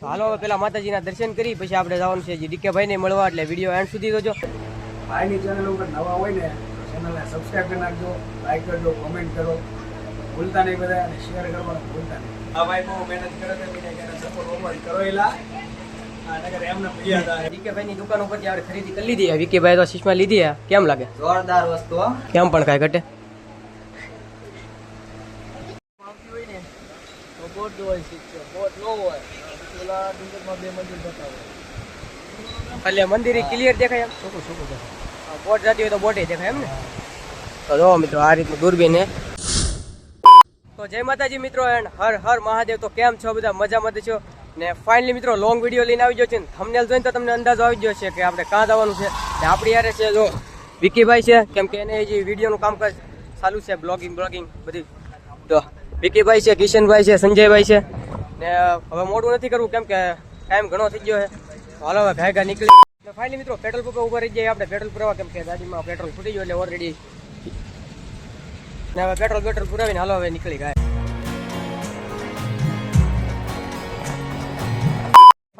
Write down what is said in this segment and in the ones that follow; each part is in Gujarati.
તો હાલો હવે પેલા માતાજીના દર્શન કરી પછી આપણે જવાનું છે ડીકે ભાઈને મળવા એટલે વીડિયો એન્ડ સુધી જોજો. ભાઈની ચેનલ ઉપર નવા હોય ને ચેનલને સબસ્ક્રાઈબ કરી નાખજો લાઈક કરજો કોમેન્ટ કરો. ભૂલતા નહીં બધા અને શેર કરવાનું ભૂલતા નહીં. આ ભાઈ બહુ મહેનત કરે છે બીજા ક્યારે સપોર્ટ વપોર્ટ કરો એલા આ નગર એમને ભૂલ્યા હતા ડીકે ભાઈની દુકાન ઉપરથી આપણે ખરીદી કરી લીધી વિકે ભાઈ તો શીશમાં લીધી કેમ લાગે? જોરદાર વસ્તુ કેમ પણ કાંઈ ઘટે? એટલે મંદિર ક્લિયર દેખાય એમ? શું શું બોટ જતી હોય તો બોટે દેખાય એમ ને? તો જો મિત્રો આ રીતનું દૂરબીન હે તો જય માતાજી મિત્રો એન્ડ હર હર મહાદેવ. તો કેમ છો બધા? મજામાં છો? ને ફાઇનલી મિત્રો લોંગ વીડિયો લઈને આવી ગયો છે થમનેલ જોઈને તો તમને અંદાજો આવી ગયો છે કે આપણે કાં જવાનું છે. ને આપણી યારે છે જો વિકીભાઈ છે કેમ કે એને જે વિડીયોનું કામકાજ ચાલુ છે બ્લોગિંગ બ્લોગિંગ બધી. તો વિકીભાઈ છે કિશનભાઈ છે સંજયભાઈ છે. ને હવે મોડું નથી કરવું, કેમ કે ટાઈમ ઘણો થઈ ગયો છે. હાલો હવે ઘા નીકળી. ફાઇનલી મિત્રો પેટ્રોલ પંપે ઊભા રહી જઈએ આપણે પેટ્રોલ પુરાવા, કેમ કે ગાડીમાં પેટ્રોલ ફૂટી ગયું એટલે ઓલરેડી ને હવે પેટ્રોલ પેટ્રોલ પુરાવીને હાલો હવે નીકળી ગયા.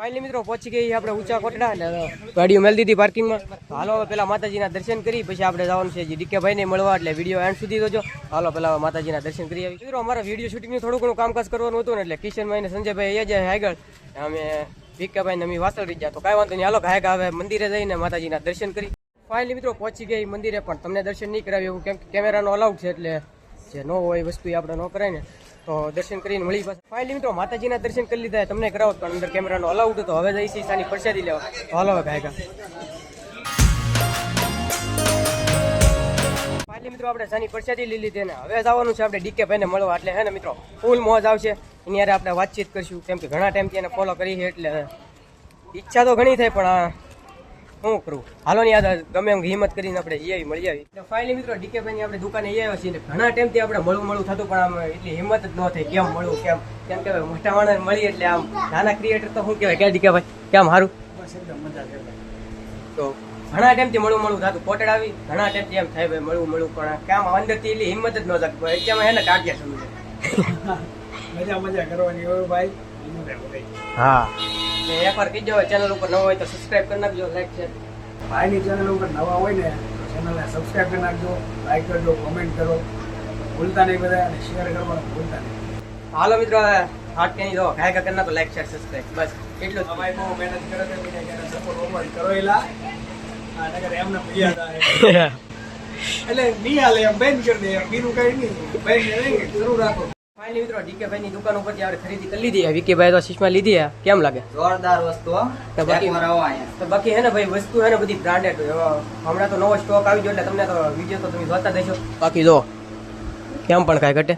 ફાઇનલી મિત્રો પહોંચી ગઈ આપણે ઊંચા કોટડા અને ગાડીઓ મેળ દીધી પાર્કિંગમાં. હાલો હવે પેલા માતાજીના દર્શન કરી, પછી આપણે જવાનું છે ડીકે ભાઈને મળવા, એટલે વીડિયો એન્ડ સુધી જોજો. હાલો પેલા માતાજીના દર્શન કરી આવી મિત્રો, અમારા વીડિયો શૂટિંગનું થોડું ઘણું કામકાજ કરવાનું હતું ને, એટલે કિશનભાઈ ને સંજયભાઈ અહીંયા જાય આગળ. અમે ડીકેભાઈ ને અમે વાસળ રહી ગયા. તો કાંઈ વાંધો નહીં. હાલો ગાયક હવે મંદિરે જઈને માતાજીના દર્શન કરી. ફાઇનલી મિત્રો, પહોંચી ગઈ મંદિરે, પણ તમને દર્શન નહીં કરાવ્યું કેમ કેમેરાનો અલાઉડ છે, એટલે જે ન હોય વસ્તુ આપણે ન કરાય ને. તો દર્શન કરીને મળી પાસે ફાઇનલી મિત્રો, માતાજીના દર્શન કરી લીધા. તમને કરાવો પણ અંદર કેમેરાનો અલાઉડ હતો હવે જઈશી સાની પ્રસાદી લેવા. તો હાલો હવે ગાયકા ફાઇનલી મિત્રો, આપણે સાની પ્રસાદી લઈ લીધી ને હવે જવાનું છે આપણે ડીકે ભાઈને મળવા. એટલે હે ને મિત્રો ફૂલ મોજ આવશે. એની આપણે વાતચીત કરીશું. કેમ કે ઘણા ટાઈમથી એને ફોલો કરી છે, એટલે ઈચ્છા તો ઘણી થાય, પણ શું કરું? હાલો ની યાદ ગમે એમ હિંમત કરીને આપણે એ આવી મળી આવી. ફાઇનલી મિત્રો ડીકે ભાઈ આપણે દુકાને એ આવ્યા છીએ ઘણા ટાઈમથી આપણે મળવું મળવું થતું પણ આમ એટલી હિંમત જ ન થઈ કેમ મળવું કેમ? કેમ કે મોટા માણસ મળી એટલે આમ નાના ક્રિએટર તો શું કહેવાય? કે ડીકે ભાઈ? કેમ સારું બસ એકદમ મજા તો ઘણા ટાઈમથી મળવું મળવું થતું પોટેડ આવી ઘણા ટાઈમથી એમ થાય ભાઈ મળવું મળવું પણ કેમ અંદરથી એટલી હિંમત જ ન થાય અત્યારમાં હે ને કાઢ્યા સમજે. મજા મજા કરવાની હોય ભાઈ. હા. ને એકવાર કીજો ચેનલ ઉપર ન હોય તો સબસ્ક્રાઇબ કરી નાખજો લાઈક છે ભાઈની ચેનલ ઉપર નવા હોય ને તો ચેનલને સબસ્ક્રાઇબ કરી નાખજો લાઈક કરજો કોમેન્ટ કરો. ભૂલતા નહીં બધા અને શેર કરવાનું ભૂલતા નહીં. હાલો મિત્રો હવે હાથ કે નહીં જો કાંઈ કાંઈ કરી નાખો લાઈક શેર સબસ્ક્રાઇબ બસ એટલું જ. ભાઈ બહુ મહેનત કરે છે બીજા સપોર્ટ વપોર્ટ કરો એલા આ નગર એમને ભૂલ્યા એટલે નહીં હાલે એમ બેન કરી દે એમ બીજું કઈ નહીં. બેન જરૂર રાખો. ફાઇનલી મિત્રો ડીકેભાઈ ની દુકાન ઉપરથી આપણે ખરીદી કરી લીધી વિકી ભાઈ તો શીશમાં લીધી હે. કેમ લાગે? જોરદાર વસ્તુ તો બાકી- તો બાકી હે ને ભાઈ વસ્તુ હે ને બધી બ્રાન્ડેડ હમણાં તો નવો સ્ટોક આવી ગયો એટલે તમને તો વીડિયો તો તમે જોતા દેશો બાકી જો કેમ પણ કાંઈ ઘટે?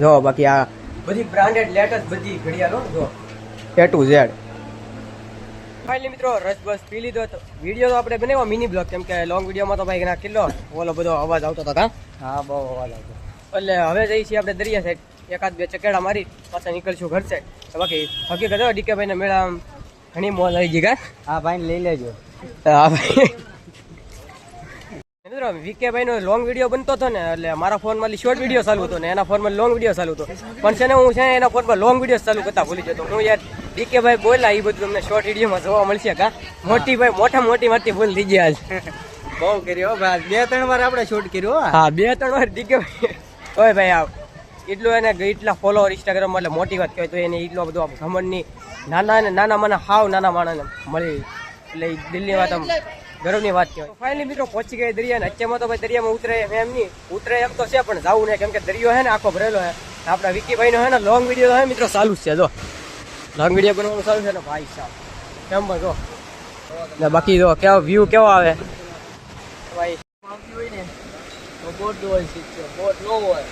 જો બાકી આ બધી બ્રાન્ડેડ લેટેસ્ટ બધી ઘડિયાળો જો. એ ટુ ઝેડ ફાઇનલી મિત્રો રસ બસ પી લીધો તો વીડિયો તો આપણે બનાવ્યો મિની બ્લોગ. કેમ કે લોંગ વિડીયોમાં તો ભાઈ ના કિલ્લો ઓલો બધો અવાજ આવતો હતો હા બહુ અવાજ આવતો. એટલે હવે જઈએ છીએ આપણે દરિયા સાઈડ એકાદ બે ચકેડા મારી પાછા નીકળશું ઘર સાઈડ તો બાકી હકીકત હવે ડીકે ભાઈને મેળા ઘણી મોજ આવી ગઈ હા ભાઈ લઈ લેજો. હા ભાઈ. મિત્રો વીકે ભાઈ નો લોંગ વીડિયો બનતો હતો ને એટલે મારા ફોનમાં શોર્ટ વીડિયો ચાલુ હતો ને એના ફોનમાં લોંગ વીડિયો ચાલુ હતો. પણ છે ને હું છે એના એના ફોનમાં લોંગ વીડિયો ચાલુ કરતા ભૂલી જતો. હું યાર ડીકે ભાઈ બોલા એ બધું તમને શોર્ટ વિડીયોમાં જોવા મળશે કા? મોટી ભાઈ મોટા મોટી મારતી ભૂલ થઈ ગયા છે. બહુ કર્યો ભાઈ. બે ત્રણ વાર આપણે શૂટ કર્યું હા. બે ત્રણ વાર ડીકે ભાઈ ઓય ભાઈ આ એટલું એને એટલા ફોલોઅર ઇન્સ્ટાગ્રામ એટલે મોટી વાત કહેવાય તો એને એટલો બધો ઘમંડની નાના ને નાના મને હાવ નાના માણસને મળી. એટલે દિલ્હી વાત આમ ગર્વની વાત કહેવાય. ફાઇનલી મિત્રો પહોંચી ગયા દરિયા ને. અત્યારમાં તો ભાઈ દરિયામાં ઉતરે એમ નહીં. ઉતરે એમ તો છે પણ જવું નહીં. કેમ કે દરિયો હે ને આખો ભરેલો હે આપણા વિકીભાઈ નો હે ને લોંગ વીડિયો તો હે મિત્રો ચાલુ જ છે જો. લોંગ વીડિયો બનાવવાનું સારું છે ને ભાઈ સાહેબ કેમ ભાઈ જો? ને બાકી જો કેવો વ્યૂ કેવો આવે? ભાઈ તો બોટ હોય છે બોટ નો હોય.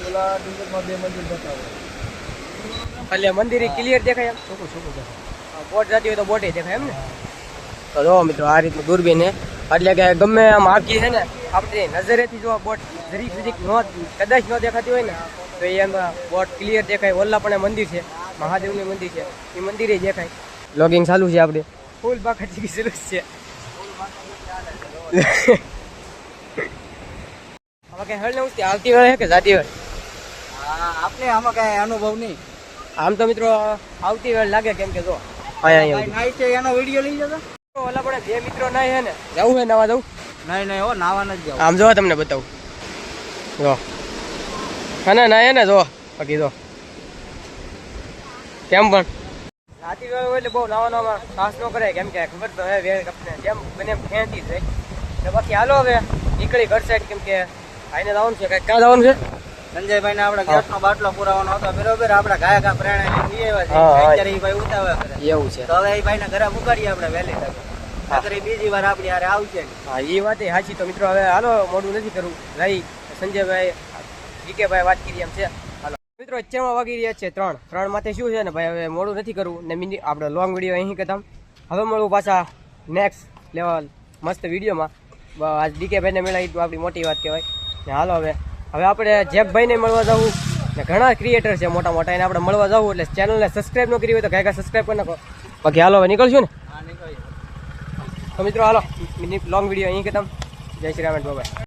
પેલા ડુંગરમાં બે મંદિર બતાવો એટલે મંદિર ક્લિયર દેખાય એમ? શું શું બોટ જતી હોય તો બોટે દેખાય એમ ને? તો જો મિત્રો આ રીતનું દૂરબીન એટલે કે ગમે આમ આગી છે ને આપણી નજરેથી જો બોટ જરીક જરીક નો કદાચ ન દેખાતી હોય ને તો એ એમાં બોટ ક્લિયર દેખાય. ઓલા પણ મંદિર છે. મહાદેવનું મંદિર છે. એ મંદિરે દેખાય. લોગિંગ ચાલુ છે આપણે ફૂલ બાકા ચીકી ચાલુ છે. આમાં કઈ હળ ને આવતી હોય કે જાતી હોય આપણે આમાં કઈ અનુભવ નહીં. આમ તો મિત્રો આવતી વેળ લાગે કેમ કે જો. અહીંયા અહીંયા નાઈ છે એનો વીડિયો લઈ જતો. ઓલા પણ બે મિત્રો નાય હે ને. જવું હે નવા જવું નહીં નહીં હો નાવા નથી જાવ આમ જો તમને બતાવું. જો. અને ના હે ને જો. બાકી જો. કેમ પણ? રાતી વેળો એટલે બહુ લાવવાનો નાવા ખાસ ન કરે કેમ કે ખબર તો હવે વેળ કપને. જેમ બને ખેંચી છે જાય. તો બાકી હાલો હવે. નીકળી ઘર સાઈડ કેમ કે આઈને લાવવાનું છે. કાંઈ ક્યાં લાવવાનું છે? સંજયભાઈ ને આપણે ગેસ નો બાટલો પુરાવાનો હતો. બરોબર આપણે ગાયા ગા પ્રાણે એ ભાઈ ઉતાવે કરે. એવું છે. તો હવે એ ભાઈ ને ઘરે મુકાડીએ આપણે વહેલી તકે. બીજી વાર આપણી હારે આવશે હા એ વાત એ સાચી. તો મિત્રો હવે હાલો મોડું નથી કરવું. રહી સંજયભાઈ વિકેભાઈ વાત કરી એમ છે. મિત્રો અત્યારમાં વાગી રહ્યા છે ત્રણ. ત્રણ માથે શું છે ને ભાઈ હવે મોડું નથી કરવું. ને મિની આપણે લોંગ વીડિયો અહીં કહેતા હવે મળવું પાછા નેક્સ્ટ લેવલ મસ્ત વિડીયોમાં આજ ડીકે ભાઈને મેળવી તો આપણી મોટી વાત કહેવાય. ને હાલો હવે. હવે આપણે જેકભાઈને મળવા જવું. ને ઘણા ક્રિએટર છે મોટા મોટા એને આપણે મળવા જવું એટલે ચેનલને સબસ્ક્રાઈબ ન કરી હોય તો કાંઈ કાંઈ સબસ્ક્રાઈબ કરી નાખો. બાકી હાલો હવે નીકળશું ને? તો મિત્રો હાલો. લોંગ વીડિયો અહીં કહેતા જય શ્રી રામ બાબા